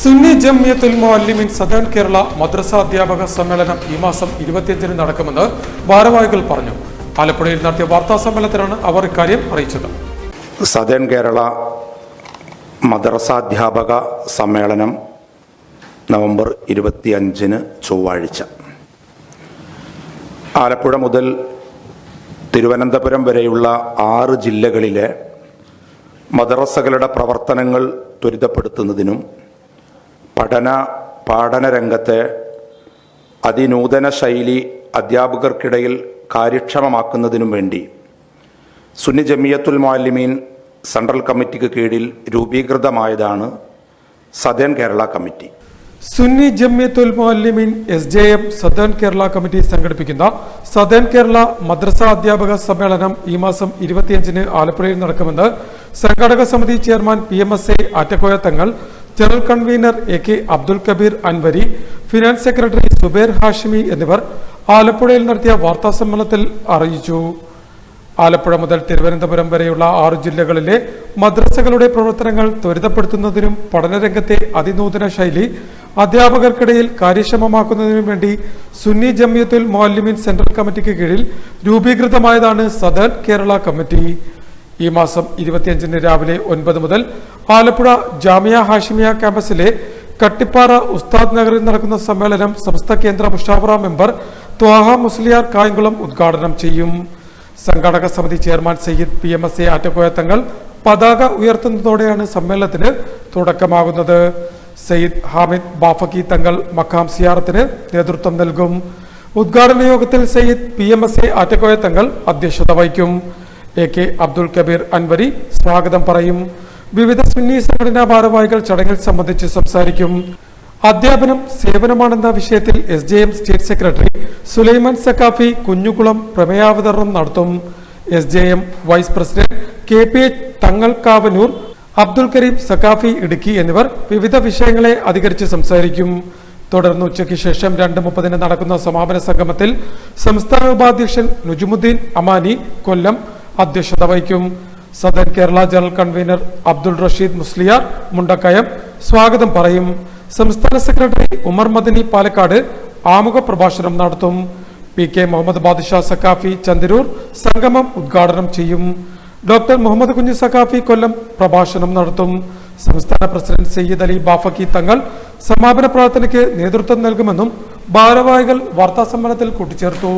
Sunni Jamiyyathul Muallimeen southern Kerala മദ്രസ അധ്യാപക സമ്മേളനം ഈ മാസം ഇരുപത്തിയഞ്ചിന് നടക്കുമെന്ന് ഭാരവാഹികൾ പറഞ്ഞു. ആലപ്പുഴയിൽ നടത്തിയ വാർത്താ സമ്മേളനത്തിലാണ് അവർ ഇക്കാര്യം അറിയിച്ചത്. സദേൺ കേരള മദ്രസാധ്യാപക സമ്മേളനം നവംബർ ഇരുപത്തിയഞ്ചിന് ചൊവ്വാഴ്ച. ആലപ്പുഴ മുതൽ തിരുവനന്തപുരം വരെയുള്ള ആറ് ജില്ലകളിലെ മദ്രസകളുടെ പ്രവർത്തനങ്ങൾ ത്വരിതപ്പെടുത്തുന്നതിനും പഠന പാഠന രംഗത്തെ അതിനൂതന ശൈലി അധ്യാപകർക്കിടയിൽ കാര്യക്ഷമമാക്കുന്നതിനും വേണ്ടി സുന്നി ജമിയത്തുൽ മാലിമീൻ സെൻട്രൽ കമ്മിറ്റിക്ക് കീഴിൽ രൂപീകൃതമായതാണ് southern Kerala committee. Sunni Jamiyyathul Muallimeen S J M southern Kerala committee സംഘടിപ്പിക്കുന്ന സദേൺ കേരള മദ്രസ അധ്യാപക സമ്മേളനം ഈ മാസം ഇരുപത്തിയഞ്ചിന് ആലപ്പുഴയിൽ നടക്കുമെന്ന് സംഘാടക സമിതി chairman P M S A Attakoya Thangal general convener A K Abdul Kabeer Anwari finance secretary Subair Hashimi എന്നിവർ ആലപ്പുഴയിൽ നടത്തിയ വാർത്താ സമ്മേളനത്തിൽ അറിയിച്ചു. ആലപ്പുഴ മുതൽ തിരുവനന്തപുരം വരെയുള്ള ആറു ജില്ലകളിലെ മദ്രസകളുടെ പ്രവർത്തനങ്ങൾ ത്വരിതപ്പെടുത്തുന്നതിനും പഠനരംഗത്തെ അതിനൂതന ശൈലി അധ്യാപകർക്കിടയിൽ കാര്യക്ഷമമാക്കുന്നതിനും വേണ്ടി സുന്നി ജമിയത്തുൽ മുഅല്ലിമീൻ സെൻട്രൽ കമ്മിറ്റിക്ക് കീഴിൽ രൂപീകൃതമായതാണ് സദേൺ കേരള കമ്മിറ്റി. ഈ മാസം ഇരുപത്തിയഞ്ചിന് രാവിലെ ഒൻപത് മുതൽ ആലപ്പുഴ ജാമിയ ഹാഷിമിയ ക്യാമ്പസിലെ കട്ടിപ്പാറ ഉസ്താദ് നഗറിൽ നടക്കുന്ന സമ്മേളനം സംസ്ഥ കേന്ദ്ര മുഷാവറ മെമ്പർ ത്വാഹ മുസ്ലിയാർ കായംകുളം ഉദ്ഘാടനം ചെയ്യും. സംഘാടക സമിതി chairman Sayyid P M S A Attakoya Thangal പതാക ഉയർത്തുന്നതോടെയാണ് സമ്മേളനത്തിന് തുടക്കമാകുന്നത്. സയ്യിദ് ഹാമിദ് ബാഫക്കി തങ്ങൾ മഖാം സിയാറത്തിന് നേതൃത്വം നൽകും. ഉദ്ഘാടന യോഗത്തിൽ Sayyid P M S A Attakoya Thangal അധ്യക്ഷത വഹിക്കും. എ കെ അബ്ദുൽ കബീർ അൻവരി സ്വാഗതം പറയും. വിവിധ സുന്നി സംഘടനാ ഭാരവാഹികൾ ചടങ്ങിൽ സംബന്ധിച്ച് സംസാരിക്കും. അധ്യാപനം സേവനമാണെന്ന വിഷയത്തിൽ S J M state secretary Sulaiman Saqafi Kunjukulam പ്രമേയാവതരണം നടത്തും. S J M vice president K P H Thangal Abdul Kareem Saqafi Idukki എന്നിവർ വിവിധ വിഷയങ്ങളെ അധികരിച്ച് സംസാരിക്കും. തുടർന്ന് ഉച്ചയ്ക്ക് ശേഷം രണ്ട് മുപ്പതിന് നടക്കുന്ന സമാപന സംഗമത്തിൽ സംസ്ഥാന ഉപാധ്യക്ഷൻ നുജുമുദ്ദീൻ അമാനി കൊല്ലം അധ്യക്ഷത വഹിക്കും. Southern Kerala general convener Abdul Rasheed Musliyar Mundakkayam. സ്വാഗതം പറയും. സംസ്ഥാന സെക്രട്ടറി ഉമർ മദനി പാലക്കാട് ആമുഖ പ്രഭാഷണം നടത്തും. പി കെ മുഹമ്മദ് ബാദിഷാ സക്കാഫി ചന്ദരൂർ സംഗമം ഉദ്ഘാടനം ചെയ്യും. ഡോക്ടർ മുഹമ്മദ് കുഞ്ഞു സക്കാഫി കൊല്ലം പ്രഭാഷണം നടത്തും. സംസ്ഥാന പ്രസിഡന്റ് സയ്യിദ് അലി ബാഫക്കി തങ്ങൾ സമാപന പ്രാർത്ഥനയ്ക്ക് നേതൃത്വം നൽകുമെന്നും ഭാരവാഹികൾ വാർത്താസമ്മേളനത്തിൽ കൂട്ടിച്ചേർത്തു.